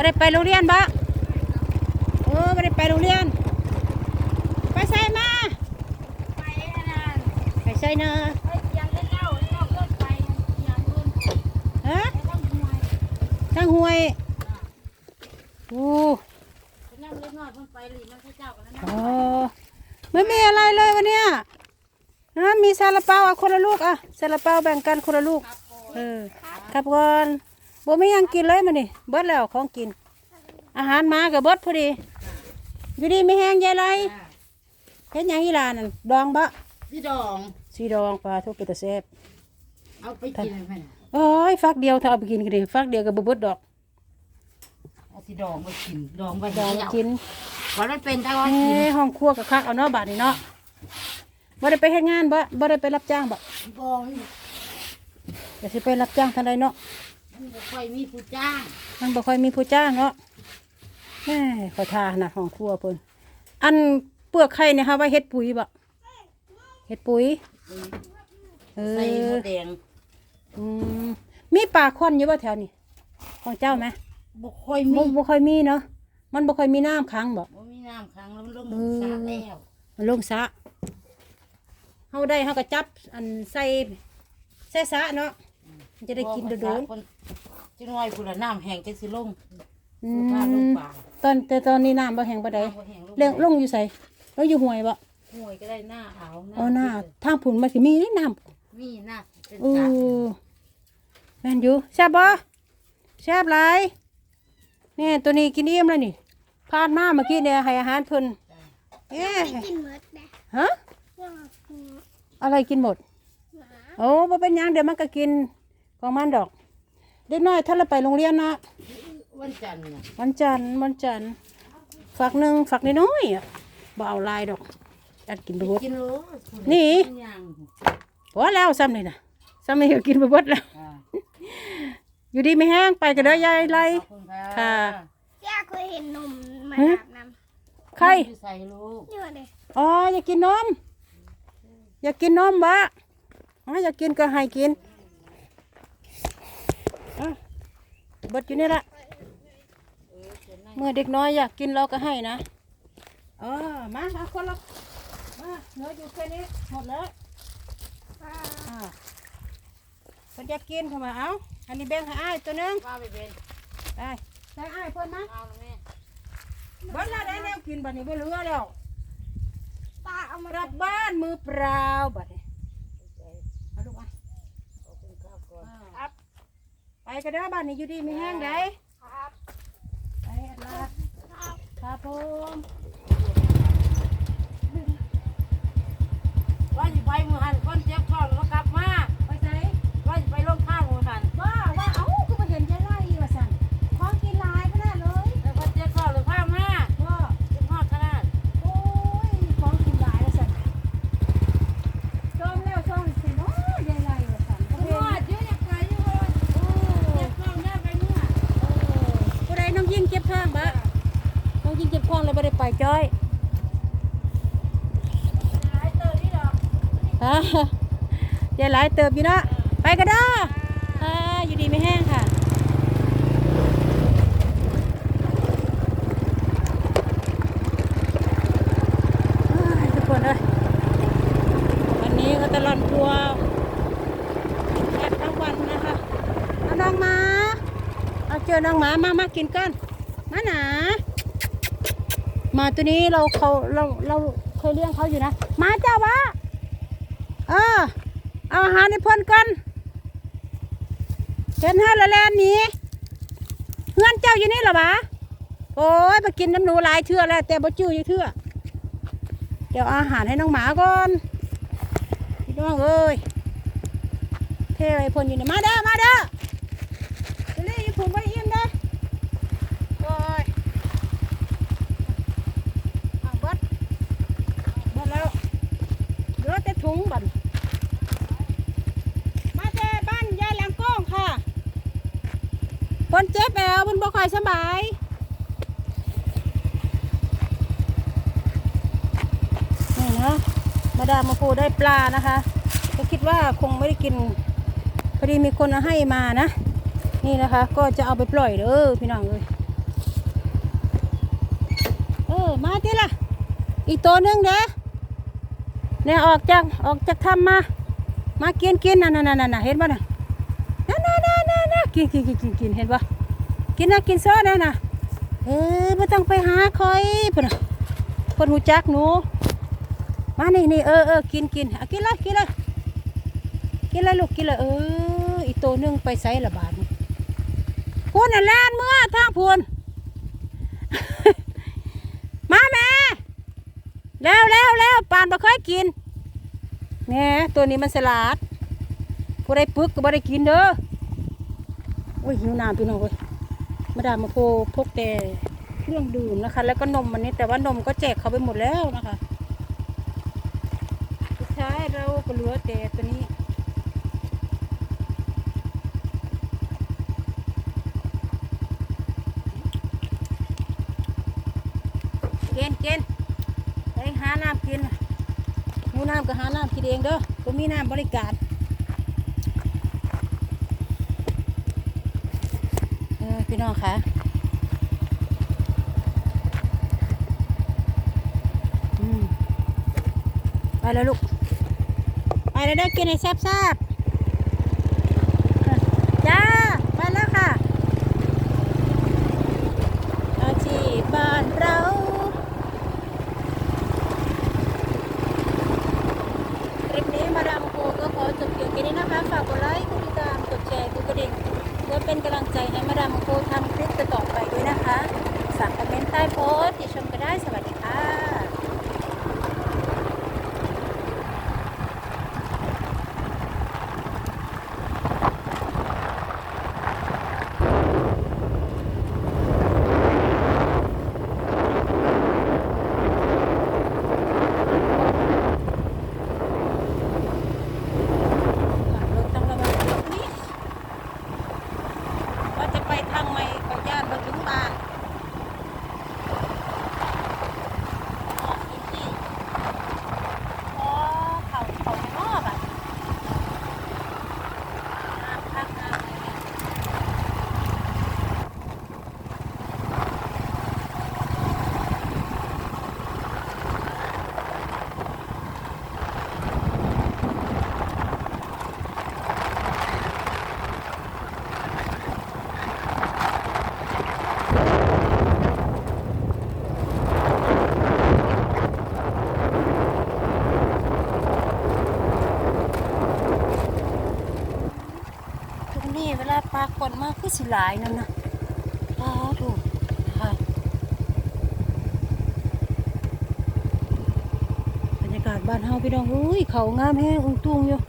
บ่ได้ไปโรงเรียนบ่โอ้บ่ได้ไปโรงเรียน ไปใส่มา ไปนนั้นไปใส่เนอะไปเตียงเล่นเล้าเล่าเลิกไปเตียงรุ่นฮะไปต้งมวยทั้งห้วยโอ้ไปนั่งเล็กน้อยเพิ่นไปหลีมันพระเจ้ากันแล้วนะโอ้ไม่มีอะไรเลยวันเนี้ยนะมีซาลาเปาอะคนละลูกอะซาลาเปาแบ่งกันคนละลูก เออครับก่อน บ่มีหยังกินเลยมันนี่เบิดแล้วของกิน อาหารมากับเบิดพอดี อยู่ดีไม่แห้งยายไรเฮ็ดหยังอีหลานั่นดองบะพี่ดอง สีดองปลาทุกปิตาเซฟเอาไปกินอะไรไหมโอ้ยฟักเดียวถ้าเอาไปกินก็ดีฟักเดียวก็บ่เบิดดอกเอาสิดองไปกินดองไปดองเหี่ยวกินวันนั้นเป็นแต่ว่าเอ้กินห้องครัวกับคักเอาเนาะบาดนี้เนาะบ่ได้ไปเฮ็ดงานบ่บ่ได้ไปรับจ้างบ่บองอย่าสิไปรับจ้างทางใดเนาะมัน บ่ค่อยมีผู้จ้างมันบ่ค่อยมีผู้จ้างเนาะแหม่ขอทานะห้องครัวเพิ่นอันเปลือกไข่เนี่ยค่ะว่าเฮ็ดปุ๋ยบ่เฮ็ดปุ๋ย เอใส่หมอดแดงอืมมีปลาควันอยู่บ่แถวนี้ของเจ้าไหมบ่ค่อยบ่มีบ่ค่อยมีเนาะมันบ่ค่อยมีน้ำค้างบ่ บ่มีน้ำค้างแล้วมันลงเออ สาแล้วมันลงสระเฮาได้เฮาก็จับอันใส่ใส่สระเนาะ มันจะได้กินโดนคนจังน้อยพุ่นละน้ำแห้งจังสิลงๆอืพาลงมป่าตอนแต่ตอนนี้น้ำบ่แห้งบ่ได้น้ำบ่แห้งเลี้ยงลงอยู่ไสแล้วอยู่ห้วยบ่ห่วยก็ได้หน้าเอาอ๋อหน้าทางผุนมาสิมีน้ำมีหน้าเป็นโอ้สระแม่นอยู่แซ่บบ่แซ่บหลายนี่ตัวนี้กินอิ่มแล้วนี่พานมาเมื่อกี้เนี่ยให้อาหารเพิ่นเอ๊ะกินหมดนะฮะยังกินอะไรกินหมดหมาโอ้บ่เป็นหยังเดี๋ยวมันก็กิน ของมันดอก เด็กน้อยถ้าเราไปโรงเรียนนะวันจันทร์น่ะวันจันทร์วันจันทร์ฝักหนึ่งฝักน้อยๆอะบ่เอาหลายดอกจัดกินไปหมดกินรู้นี่กิยังพอแล้วซ้ำนี่นะซ้ำนี่ก็กินไปหมดแล้วอ่าอยู่ดีไม่แห้งไปกันเด้อยายไร ขอบคุณค่ะค่ะ ย่าเคยเห็นนมมาฮะอาบน้ใคร อยู่ใส่ลูกำนี่ว่าเด็อ๋ออยากกินนม อยากกินนมบะอ๋ออยากกินก็ให้กินอะ เบิดอยู่นี่ละเมื่อเด็กน้อยอยากกินเราก็ให้นะเออมาเอาคนละมาเหลืออยู่แค่นี้หมดแล้วอ่าคนอยากกินเข้ามาเอาอันนี้แบ่งให้อ้ายตัวหนึงว่าไปเป็นได้ใส่อ้ายเพิ่นนะเอาแล้วแม่เบิดแล้วได้แนวกินบัดนี้บ่เหลือแล้วป้าเอามากลับบ้านมือเปล่าบัดนี้เอาลูกอะ ขอบคุณครับก่อน ครับ ไป กันเด้อบ้านนี้อยู่ดีไม่แห้งได้ ท้องเลยไม่ได้ไปจ้อยหลายเตอนี่ดอกฮะยายหลายเติบอยู่เนาะไปกันเด้อค่ะอยู่ดีไม่แห้งค่ะเอ้ยทุกคนเลยวันนี้ก็ตลอดทัวร์แอบทั้งวันนะคะเอาน้องหมาเอาเจอน้องหมามามากินกันมาหนาห มาตัวนี้เราเขาเราเราเคยเลี้ยงเขาอยู่นะ มาเจ้าวะเออ เอาอาหารให้เพ่นกันเห็นห้าละแลนนี้เฮือนเจ้าอยู่นี่หรอวะโอ้ยไปกินน้ำหนูหลายเทื่อแล้วแต่บ่จื้ออยู่เทื่อเดี๋ยวอาหารให้น้องหมาก่อนพี่น้องเอ้ยเท่ไรพลอยู่เนี่ยมาเด้อมาเด้อเจะเรียกผมไปเอี่ยมเด้อโอ้ยเอาเบิดเบิดแล้วเหลือแต่ถุงบันมาเจ้บ้านยายหลังกล้องค่ะคนเจ็ บแล้วมันบ่ค่อยสบายนี่นะมาดามมาปูได้ปลานะคะก็คิดว่าคงไม่ได้กินพอดีมีคนเอาให้มานะ นี่นะคะ ก็จะเอาไปปล่อยเด้อพี่น้องเลยเออมาที่ละอีกตัวหนึงเด้อเนี่ยออกจากออกจากถ้ำมา มากินกินน่ะน่ะน่ะน่ะเห็นป่ะน่ะน่ะน่ะน่ะน่ะน่ะกินกินกินกินกินเห็นป่ะ กินนะกินซอสนะน่ะเออไม่ต้องไปหาคอยพุ่นน่ะคนหูจักหนู มานี่นี่เออเออกินกินเอากินเลยกินเลยกินเลยลูกกินเลยเอออีกตัวหนึงไปใส่ละบาทพูนน่ะแล่นเมื่อทางพูนมาแม่เร็วเร็วเร็วปานบ่เคยกินแหน่ตัวนี้มันสลัดผู้ใดปึกก็บ่ได้กินเด้อโอ้ยหิวน้ำพี่น้องเว้ย มาดามาโคพกแต่เครื่องดื่มนะคะ แล้วก็นมมันนี้แต่ว่านมก็แจกเขาไปหมดแล้วนะคะสุดท้ายเราก็เหลือแต่ตัวนี้กินกินไปหาน้ำกินหิวน้ำก็หาน้ำกินเองเด้อผมมีน้ำบริการเออ พี่น้องคะไปแล้วลูก ไปแล้วได้กินให้แซ่บๆจ้า ไปแล้วค่ะอาชีพบ้านเรา คลิปนี้มาดามโคก็ขอจบเพียงแค่นี้นะคะ ฝากกดไลค์ กดติดตาม กดแชร์ กดกระดิ่งเพื่อเป็นกำลังใจให้มาดามโคทำคลิปต่อๆไปด้วยนะคะฝากคอมเมนต์ใต้โพสต์ที่ชมก็ได้ สวัสดีค่ะ ขับรถต้องระวังรถนี้ว่าจะไปทางไม่ขอญาตมาถึงบ้านออกพื้นที่อ๋อเขาเขาไม่รอบอะน้ำพักน้ำอะไรเนี่ยตรงนี้ เวลาปลาคนมากคือสิหลายนั่นนะปลาถูกค่ะบรรยากาศบ้านเฮาพี่น้องอุ้ยเขางามแห้งอุ้งตุ้งอยู่